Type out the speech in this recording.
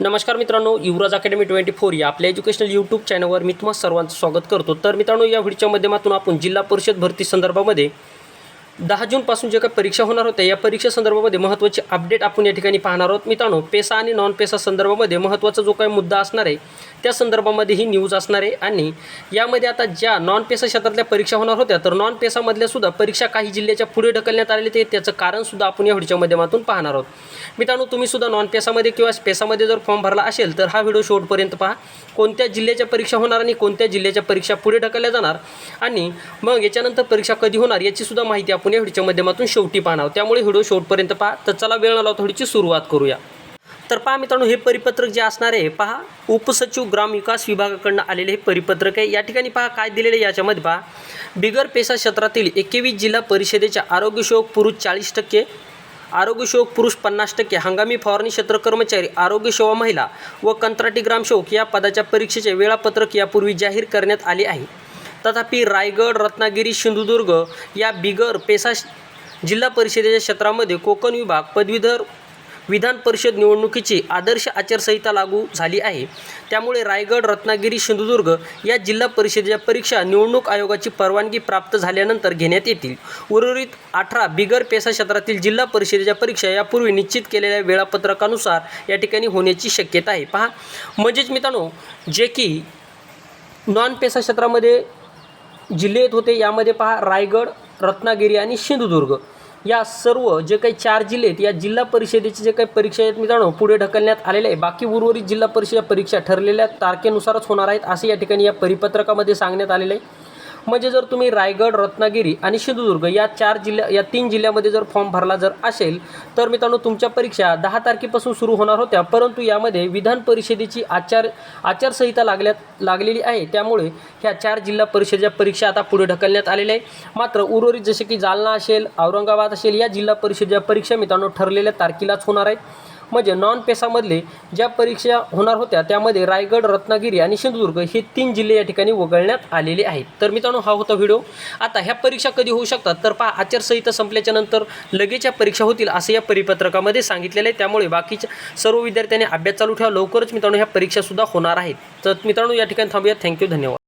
नमस्कार मित्रांनो युवराज academy twenty four या आपल्या एज्युकेशनल यूट्यूब चॅनलवर मी तुम्हाला सर्वांचं स्वागत करतो. तर मित्रांनो या व्हिडिओच्या माध्यमातून आपण जिल्हा परिषद भरती संदर्भामध्ये दहा जूनपासून जे काही परीक्षा होणार होत्या या परीक्षा संदर्भामध्ये महत्त्वाचे अपडेट आपण या ठिकाणी पाहणार आहोत. मित्रांनो पेसा आणि नॉन पेसा संदर्भामध्ये महत्त्वाचा जो काही मुद्दा असणार आहे त्या संदर्भामध्ये ही न्यूज असणार आहे. आणि यामध्ये आता ज्या नॉन पेसा क्षेत्रातल्या परीक्षा होणार होत्या तर नॉन पेसामधल्या सुद्धा परीक्षा काही जिल्ह्याच्या पुढे ढकलण्यात आलेले ते त्याचं कारणसुद्धा आपण या व्हिडिओच्या माध्यमातून पाहणार आहोत. मित्रांनो तुम्ही सुद्धा नॉन पेसामध्ये किंवा पेसामध्ये जर फॉर्म भरला असेल तर हा व्हिडिओ शेवटपर्यंत पहा. कोणत्या जिल्ह्याच्या परीक्षा होणार आणि कोणत्या जिल्ह्याच्या परीक्षा पुढे ढकलल्या जाणार? आणि मग याच्यानंतर परीक्षा कधी होणार याची सुद्धा माहिती आपण या व्हिडिओच्या माध्यमातून शेवटी पाहणार त्यामुळे व्हिडिओ शेवटपर्यंत पहा. तर चला वेळ न थोडीची सुरुवात करूया. तर पहा मित्रांनो हे परिपत्रक जे असणार आहे पहा उपसचिव ग्रामविकास विभागाकडनं आलेले हे परिपत्रक आहे. या ठिकाणी पहा काय दिलेले आहे याच्यामध्ये पहा. बिगर पेसा क्षेत्रातील एकवीस जिल्हा परिषदेच्या आरोग्यसेवक पुरुष चाळीस टक्के आरोग्यसेवक पुरुष पन्नास टक्के हंगामी फवारणी क्षेत्र कर्मचारी आरोग्य सेवा महिला व कंत्राटी ग्रामसेवक या पदाच्या परीक्षेचे वेळापत्रक यापूर्वी जाहीर करण्यात आले आहे. तथापि रायगड रत्नागिरी सिंधुदुर्ग या बिगर पेसा जिल्हा परिषदेच्या क्षेत्रामध्ये कोकण विभाग पदवीधर विधान परिषद निवडणुकीची आदर्श आचारसंहिता लागू झाली आहे. त्यामुळे रायगड रत्नागिरी सिंधुदुर्ग या जिल्हा परिषदेच्या परीक्षा निवडणूक आयोगाची परवानगी प्राप्त झाल्यानंतर घेण्यात येतील. उर्वरित अठरा बिगर पेसा क्षेत्रातील जिल्हा परिषदेच्या परीक्षा यापूर्वी निश्चित केलेल्या वेळापत्रकानुसार या ठिकाणी होण्याची शक्यता आहे. पहा. म्हणजेच मित्रांनो जे की नॉन पेसा क्षेत्रामध्ये जिल्हे येत होते. यामध्ये पहा रायगड रत्नागिरी आणि सिंधुदुर्ग. या सर्व जे काही चार जिल्हे आहेत या जिल्हा परिषदेचे जे काही परीक्षा आहेत मित्रांनो पुढे ढकलण्यात आलेले आहे बाकी उर्वरित जिल्हा परिषद परीक्षा ठरलेल्या तारखेनुसारच होणार आहेत असे या ठिकाणी या परिपत्रकामध्ये सांगण्यात आलेले आहे. म्हणजे जर तुम्ही रायगड रत्नागिरी आणि सिंधुदुर्ग या चार जिल्ह्या या तीन जिल्ह्यामध्ये जर फॉर्म भरला जर असेल तर मित्रांनो तुमच्या परीक्षा दहा तारखेपासून सुरू होणार होत्या परंतु यामध्ये विधान परिषदेची आचार आचारसंहिता लागल्यात लागलेली आहे. त्यामुळे ह्या चार जिल्हा परिषदेच्या परीक्षा आता पुढे ढकलण्यात आलेल्या आहे मात्र उर्वरित जसे की जालना असेल औरंगाबाद असेल या जिल्हा परिषदेच्या परीक्षा मित्रांनो ठरलेल्या तारखेलाच होणार आहेत. म्हणजे नॉन पेसामधले ज्या परीक्षा होणार होत्या त्यामध्ये रायगड रत्नागिरी आणि सिंधुदुर्ग हे तीन जिल्हे या ठिकाणी वगळण्यात आलेले आहेत. तर मित्रांनो हा होता व्हिडिओ. आता ह्या परीक्षा कधी होऊ शकतात? तर पहा आचारसंहिता संपल्याच्या नंतर लगेच या परीक्षा होतील असं या परिपत्रकामध्ये सांगितलेलं आहे. त्यामुळे बाकीच्या सर्व विद्यार्थ्यांनी अभ्यास चालू ठेवा. लवकरच मित्रांनो ह्या परीक्षासुद्धा होणार आहेत. तर मित्रांनो या ठिकाणी थांबूया थँक्यू धन्यवाद.